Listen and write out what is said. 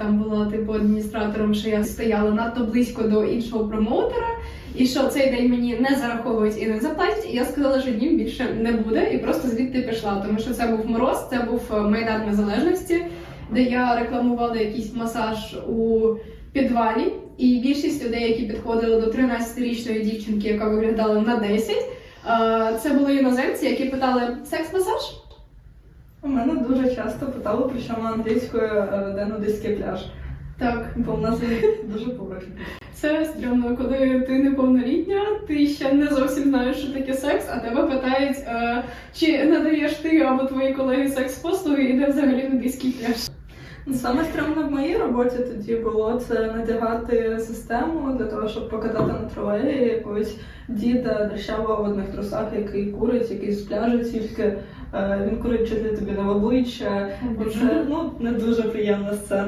там була типу адміністратором, що я стояла надто близько до іншого промоутера, і що цей день мені не зараховують і не заплатять. І я сказала, що днів більше не буде, і просто звідти пішла. Тому що це був мороз, це був е, майдан незалежності, де я рекламувала якийсь масаж у підвалі. І більшість людей, які підходили до 13-річної дівчинки, яка виглядала на 10, е, це були іноземці, які питали секс-масаж. У мене дуже часто питали, про що ми англійською е, де нудистський пляж. Так, Бо в нас дуже поверхні. Це стрьомно, коли ти неповнолітня, ти ще не зовсім знаєш, що таке секс, а тебе питають, е, чи надаєш ти або твої колеги секс-послуги, і де взагалі нудиський пляж. Ну, Саме стрімно в моїй роботі тоді було це надягати систему для того, щоб покатати на тролеї якогось діда дрищавого в одних трусах, який курить, який з пляжу тільки е, він курить чи ли тобі на обличчя. Це ну не дуже приємна сцена.